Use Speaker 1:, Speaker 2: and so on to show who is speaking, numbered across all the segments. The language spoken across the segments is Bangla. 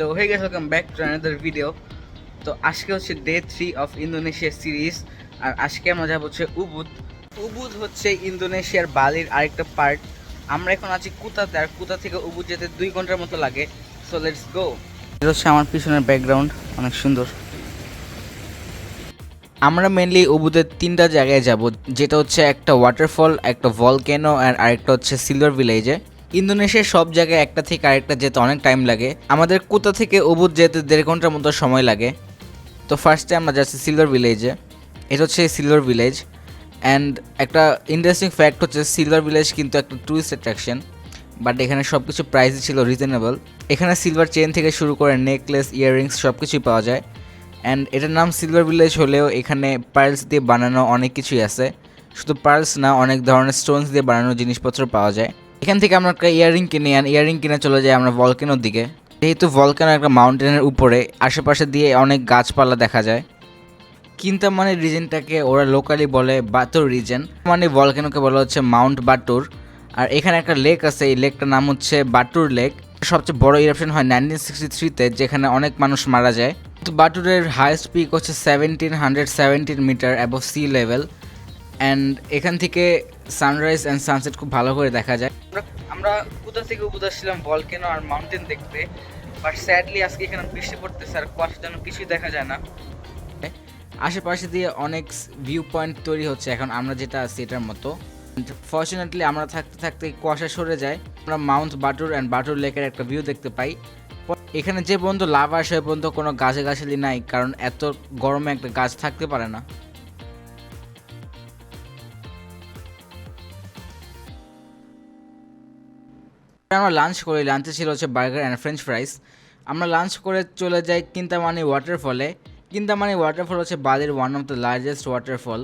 Speaker 1: তো হয়ে গেছে welcome back to another video তো আজকে হচ্ছে day three of Indonesia series আর আজকে আমরা যাব হচ্ছে উবুদ উবুদ হচ্ছে ইন্দোনেশিয়ার বালির আরেকটা পার্ট আমরা এখন আছি কুতাতে, আর কুতা থেকে উবুদ যেতে দুই ঘণ্টার মতো লাগে। সো লেটস গো এটা হচ্ছে আমার পিছনের ব্যাকগ্রাউন্ড অনেক সুন্দর। আমরা মেনলি উবুদের তিনটা জায়গায় যাব, যেটা হচ্ছে একটা ওয়াটারফল একটা ভলকেনো আর আরেকটা হচ্ছে সিলভার ভিলেজে ইন্দোনেশিয়ার সব জায়গায় একটা থেকে আরেকটা যেতে অনেক টাইম লাগে। আমাদের কোথা থেকে উবুদ যেতে দেড় ঘণ্টার মতো সময় লাগে। তো ফার্স্টে আমরা যাচ্ছি সিলভার ভিলেজে এটা হচ্ছে সিলভার ভিলেজ অ্যান্ড একটা ইন্টারেস্টিং ফ্যাক্ট হচ্ছে সিলভার ভিলেজ কিন্তু একটা ট্যুরিস্ট অ্যাট্রাকশন বাট এখানে সব কিছু প্রাইসই ছিল রিজনেবল এখানে সিলভার চেন থেকে শুরু করে নেকলেস ইয়াররিংস সব কিছুই পাওয়া যায়। অ্যান্ড এটার নাম সিলভার ভিলেজ হলেও এখানে পার্লস দিয়ে বানানো অনেক কিছুই আছে। শুধু পার্লস না, অনেক ধরনের স্টোনস দিয়ে বানানো জিনিসপত্র পাওয়া যায়। এখান থেকে আমরা একটা ইয়াররিং কিনে আন ইয়াররিং কিনে চলে যাই আমরা ভলকেনোর দিকে। যেহেতু ভলকেনো একটা মাউন্টেনের উপরে, আশেপাশে দিয়ে অনেক গাছপালা দেখা যায়। কিন্তা মানে রিজেনটাকে ওরা লোকালি বলে বাতুর রিজেন মানে ভলকেনোকে বলা হচ্ছে মাউন্ট বাটুর আর এখানে একটা লেক আছে, এই লেকটার নাম হচ্ছে বাটুর লেক সবচেয়ে বড় ইরাপশন হয় নাইনটিন সিক্সটি থ্রিতে যেখানে অনেক মানুষ মারা যায়। তো বাটুরের হাইয়েস্ট পিক হচ্ছে seventeen hundred seventeen metre above sea level and এখান থেকে সানরাইজ অ্যান্ড সানসেট খুব ভালো করে দেখা যায়। আমরা কোথা থেকে উপদ আসছিলাম ভলকেনো আর মাউন্টেন দেখতে। বাট স্যাডলি আজকে এখানে বৃষ্টি পড়তেছে আর কুয়াশার যেন কিছুই দেখা যায় না। আশেপাশে দিয়ে অনেক ভিউ পয়েন্ট তৈরি হচ্ছে এখন আমরা যেটা আছি এটার মতো। ফর্চুনেটলি আমরা থাকতে থাকতে কুয়াশা সরে যায়। আমরা মাউন্ট বাটুর অ্যান্ড বাটুর লেকের একটা ভিউ দেখতে পাই। এখানে যে পর্যন্ত লাভ আসে পর্যন্ত কোনো গাছে গাছালি নাই, কারণ এত গরমে একটা গাছ থাকতে পারে না। আমরা লাঞ্চ করি। লাঞ্চে ছিল হচ্ছে বার্গার অ্যান্ড ফ্রেঞ্চ ফ্রাইস আমরা লাঞ্চ করে চলে যাই কিন্তামানি ওয়াটারফলে কিন্তামানি ওয়াটারফল হচ্ছে বালির one of the largest waterfall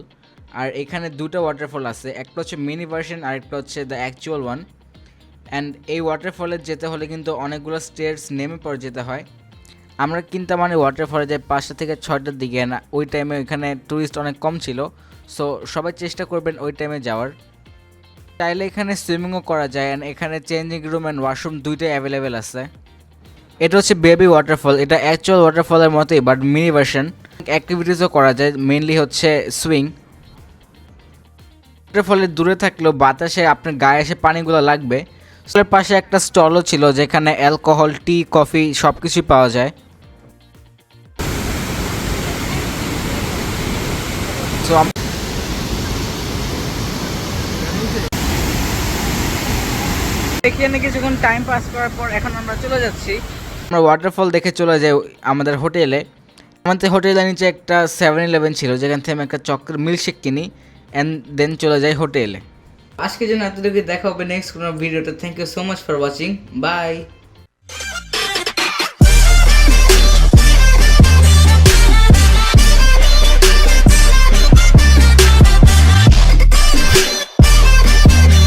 Speaker 1: আর এখানে দুটো ওয়াটারফল আছে। একটা হচ্ছে মিনি ভার্সন আর একটা হচ্ছে দ্য অ্যাকচুয়াল ওয়ান অ্যান্ড এই ওয়াটারফলে যেতে হলে কিন্তু অনেকগুলো স্টেটস নেমে পরে যেতে হয়। আমরা কিন্তামানি ওয়াটারফলে যাই পাঁচটা থেকে ছয়টার দিকে। না ওই টাইমে ওইখানে ট্যুরিস্ট অনেক কম ছিল। সো সবাই চেষ্টা করবেন ওই টাইমে যাওয়ার। চাইলে এখানে সুইমিংও করা যায় অ্যান্ড এখানে চেঞ্জিং রুম অ্যান্ড ওয়াশরুম দুইটাই অ্যাভেলেবেল আছে। এটা হচ্ছে বেবি ওয়াটারফল এটা অ্যাকচুয়াল ওয়াটারফলের মতোই বাট মিনি ভার্সন অ্যাক্টিভিটিসও করা যায় মেনলি হচ্ছে সুইং ওয়াটারফলের দূরে থাকলেও বাতাসে আপনার গায়ে এসে পানিগুলো লাগবে। পাশে একটা স্টলও ছিল যেখানে অ্যালকোহল টি কফি সব কিছুই পাওয়া যায় সো এখানে কিছুক্ষণ টাইম পাস করার পর এখন আমরা চলে যাচ্ছি। আমরা ওয়াটারফল দেখে চলে যাই আমাদের হোটেলে আমাদের হোটেলের নিচে একটা সেভেন ইলেভেন ছিল যেখান থেকে আমি একটা চক্রের মিল্কশেক কিনি অ্যান্ড দেন চলে যাই হোটেলে আজকের জন্য এতটুকু দেখা হবে নেক্সট কোনো ভিডিওটা thank you so much for watching bye